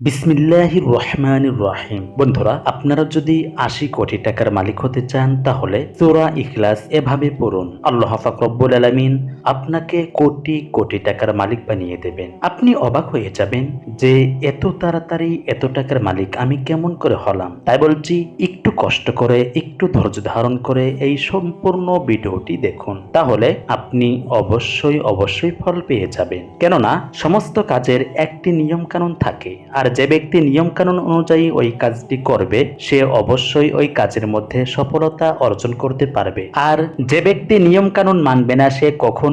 বিসমিল্লাহির রহমানির রহিম। বন্ধুরা, আপনারা যদি আশি কোটি টাকার মালিক হতে চান, তাহলে চোরা ইখলাস এভাবে পড়ুন। আল্লাহ ফাকরব্বুল আলমিন আপনাকে কোটি কোটি টাকার মালিক বানিয়ে দেবেন। আপনি অবাক হয়ে যাবেন যে এত তাড়াতাড়ি এত টাকার মালিক আমি কেমন করে হলাম। তাই বলছি, একটু কষ্ট করে, একটু ধৈর্য ধারণ করে এই সম্পূর্ণ ভিডিওটি দেখুন। তাহলে আপনি অবশ্যই অবশ্যই ফল পেয়ে যাবেন। কেননা, সমস্ত কাজের একটি নিয়ম কানুন থাকে। আর যে ব্যক্তি নিয়ম কানুন অনুযায়ী ওই কাজটি করবে, সে অবশ্যই ওই কাজের মধ্যে সফলতা অর্জন করতে পারবে। আর যে ব্যক্তি নিয়ম কানুন মানবে না, সে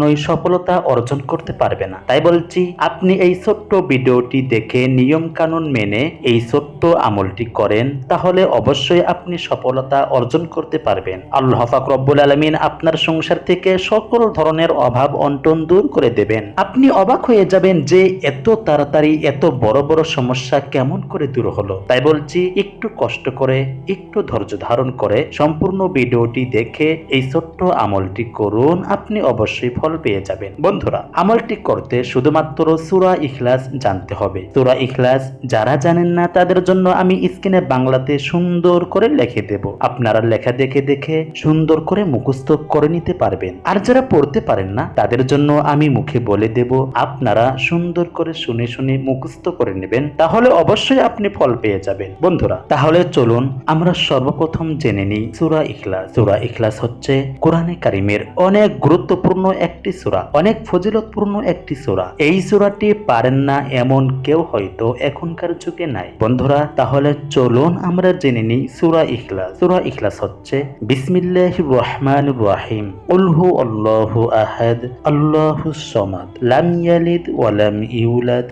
কখনোই সফলতা অর্জন করতে পারবে না। তাই বলছি, আপনি এই ছোট্ট ভিডিওটি দেখে নিয়ম কানুন মেনে এই ছোট্ট আমলটি করেন, তাহলে অবশ্যই আপনি সফলতা অর্জন করতে পারবেন। আল্লাহ পাক রব্বুল আলমিন আপনার সংসার থেকে সকল ধরনের অভাব অন্টন দূর করে দেবেন। আপনি অবাক হয়ে যাবেন যে এত তাড়াতাড়ি এত বড় বড় সমস্যা কেমন করে দূর হলো। তাই বলছি, একটু কষ্ট করে, একটু ধৈর্য ধারণ করে সম্পূর্ণ ভিডিওটি দেখে এই ছোট্ট আমলটি করুন। আপনি অবশ্যই ফল পেয়ে যাবেন। বন্ধুরা, আমলটি করতে শুধুমাত্র সুরা ইখলাস জানতে হবে। সুরা ইখলাস যারা জানেন না, তাদের জন্য আমি স্ক্রিনে বাংলাতে সুন্দর করে লিখে দেব। আপনারা লেখা দেখে দেখে সুন্দর করে মুখস্থ করে নিতে পারবেন। আর যারা পড়তে পারেন না, তাদের জন্য আমি মুখে বলে দেব, আপনারা সুন্দর করে শুনে শুনে মুখস্থ করে নেবেন, তাহলে অবশ্যই আপনি ফল পেয়ে যাবেন। বন্ধুরা, তাহলে চলুন আমরা সর্বপ্রথম জেনে নিই সুরা ইখলাস। সুরা ইখলাস হচ্ছে কোরআনে কারিমের অনেক গুরুত্বপূর্ণ একটি সুরা, অনেক ফজিলতপূর্ণ একটি সুরা। এই সুরাটি পারেন না এমন কেউ হয়তো এখনকার যুগে নাই। বন্ধুরা, তাহলে চলুন আমরা জেনে নিই সুরা ইখলাস। সুরা ইখলাস হচ্ছে, বিসমিল্লাহ রহমান রাহিম। উলহু আল্লাহু আহাদ, আল্লাহু সমাদ। লাম ইয়ালিদ ইউলাদ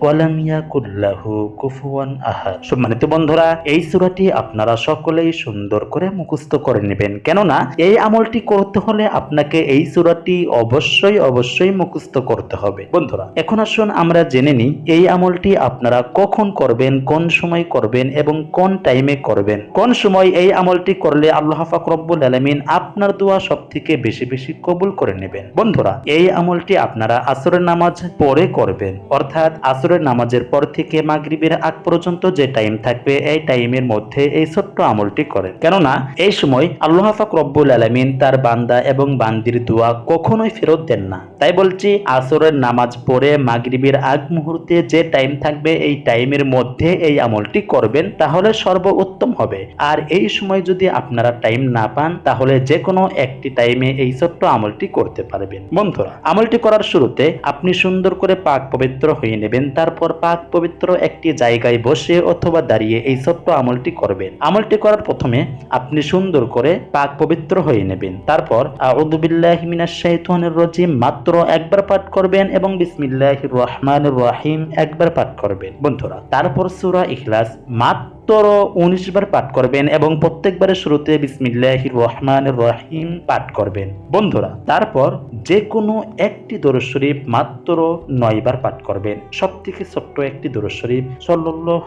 ইয়াকুল্লাহু কুফুয়ান আহাদ। সম্মানিত বন্ধুরা, এই সূরাটি আপনারা সকলেই সুন্দর করে মুখস্থ করে নেবেন। কেননা, এই আমলটি করতে হলে আপনাকে এই সূরাটি অবশ্যই অবশ্যই অবশ্যই মুখস্থ করতে হবে। বন্ধুরা, এখন আসুন আমরা জেনে নিই, এই আমলটি আপনারা কখন করবেন, কোন সময় করবেন এবং কোন টাইমে করবেন। কোন সময় এই আমলটি করলে আল্লাহ পাক রব্বুল আলামিন আপনার দোয়া সব থেকে বেশি বেশি কবুল করে নেবেন। বন্ধুরা, এই আমলটি আপনারা আসরের নামাজ পরে করবেন। অর্থাৎ আসরের নামাজের পর থেকে মাগরিবের আগ পর্যন্ত যে টাইম থাকবে, এই টাইমের মধ্যে এই ছোট্ট আমলটি করেন। কেননা, এই সময় আল্লাহ পাক রব্বুল আলামিন তার বান্দা এবং বান্দির দোয়া কখনোই ফেরত দেন না। তাই বলছি, আসরের নামাজ পড়ে মাগরিবের আগ মুহূর্তে যে টাইম থাকবে, এই টাইমের মধ্যে এই আমলটি করবেন, তাহলে সর্বোত্তম হবে। আর এই সময় যদি আপনারা টাইম না পান, তাহলে যে কোনো একটি টাইমে এই ছোট্ট আমলটি করতে পারবেন। বন্ধুরা, আমলটি করার শুরুতে আপনি সুন্দর করে পাক পবিত্র হয়ে নেবেন, তারপর পাক পবিত্র একটি জায়গায় বসে অথবা দাঁড়িয়ে এই ছোট্ট আমলটি করবেন। আমলটি করার প্রথমে আপনি সুন্দর করে পাক পবিত্র হয়ে নেবেন। তারপর আউযুবিল্লাহি মিনাশ শাইতানির রাজিম মাত্র একবার পাঠ করবেন এবং বিসমিল্লাহ রহমান রহিম একবার পাঠ করবেন। বন্ধুরা, তারপর সুরা ইখলাস, মাত্র উনিশ বার পাঠ করবেন এবং প্রত্যেকবারের শুরুতে বিসমিল্লাহির রহমানির রহিম পাঠ করবেন। বন্ধুরা, তারপর যে কোনো একটি দরুদ শরীফ মাত্র নয় বার পাঠ করবেন। সব থেকে ছোট্ট একটি দরুদ শরীফ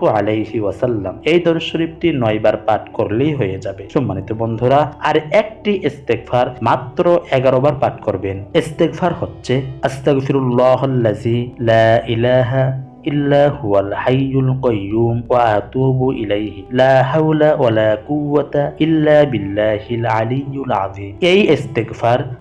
আলাইহি ওয়াসাল্লাম। এই দরুদ শরীফটি নয় বার পাঠ করলেই হয়ে যাবে। সম্মানিত বন্ধুরা, আর একটি ইস্তেগফার মাত্র এগারো বার পাঠ করবেন। ইস্তেগফার হচ্ছে আস্তাগফিরুল্লাহাল্লাযী লা ইলাহা إلا هو الحي القيوم وأتوب إليه لا حول ولا قوة إلا بالله العلي العظيم এই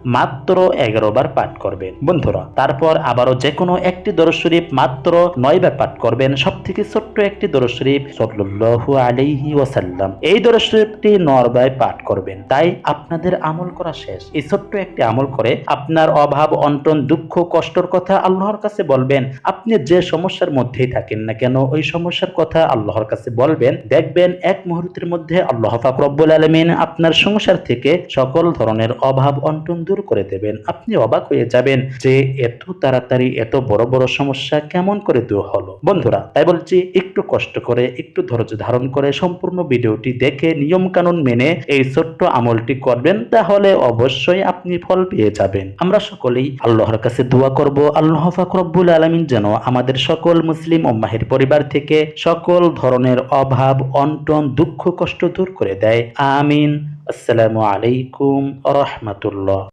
মাত্র এগারো বার পাঠ করবেন। বন্ধুরা, তারপর আবারও যে কোনো একটি দরজ শরীফ মাত্র নয় বার পাঠ করবেন। সব থেকে ছোট্ট একটি দরজ শরীফ সল্লু আলাইহি ওয়াসাল্লাম। এই দরজ শরীফটি নরবায় পাঠ করবেন। তাই আপনাদের আমল করা শেষ। এই ছোট্ট একটি আমল করে আপনার অভাব, অন্টন, দুঃখ, কষ্টর কথা আল্লাহর কাছে বলবেন। আপনি যে সমস্যার মধ্যেই থাকেন না কেন? ওই সমস্যার কথা আল্লাহর কাছে বলবেন, দেখবেন এক মুহূর্তের মধ্যে আল্লাহ পাক রব্বুল আলামিন আপনার সংসার থেকে সকল ধরনের অভাব অন্টন দূর করে দেবেন। আপনি অবাক হয়ে যাবেন যে এত তাড়াতাড়ি এত বড় বড় সমস্যা কেমন করে দূর হলো। বন্ধুরা, তাই বলছি, একটু কষ্ট করে, একটু ধৈর্য ধারণ করে সম্পূর্ণ ভিডিওটি দেখে নিয়ম কানুন মেনে এই ছোট্ট আমলটি করবেন, তাহলে অবশ্যই আপনি ফল পেয়ে যাবেন। আমরা সকলেই আল্লাহর কাছে দোয়া করব, আল্লাহ পাক রব্বুল আলামিন যেন আমাদের সকল মুসলিম ওম্মাহের পরিবার থেকে সকল ধরনের অভাব, অন্টন, দুঃখ, কষ্ট দূর করে দেয়। আমিন। আসসালামু আলাইকুম রহমতুল্লাহ।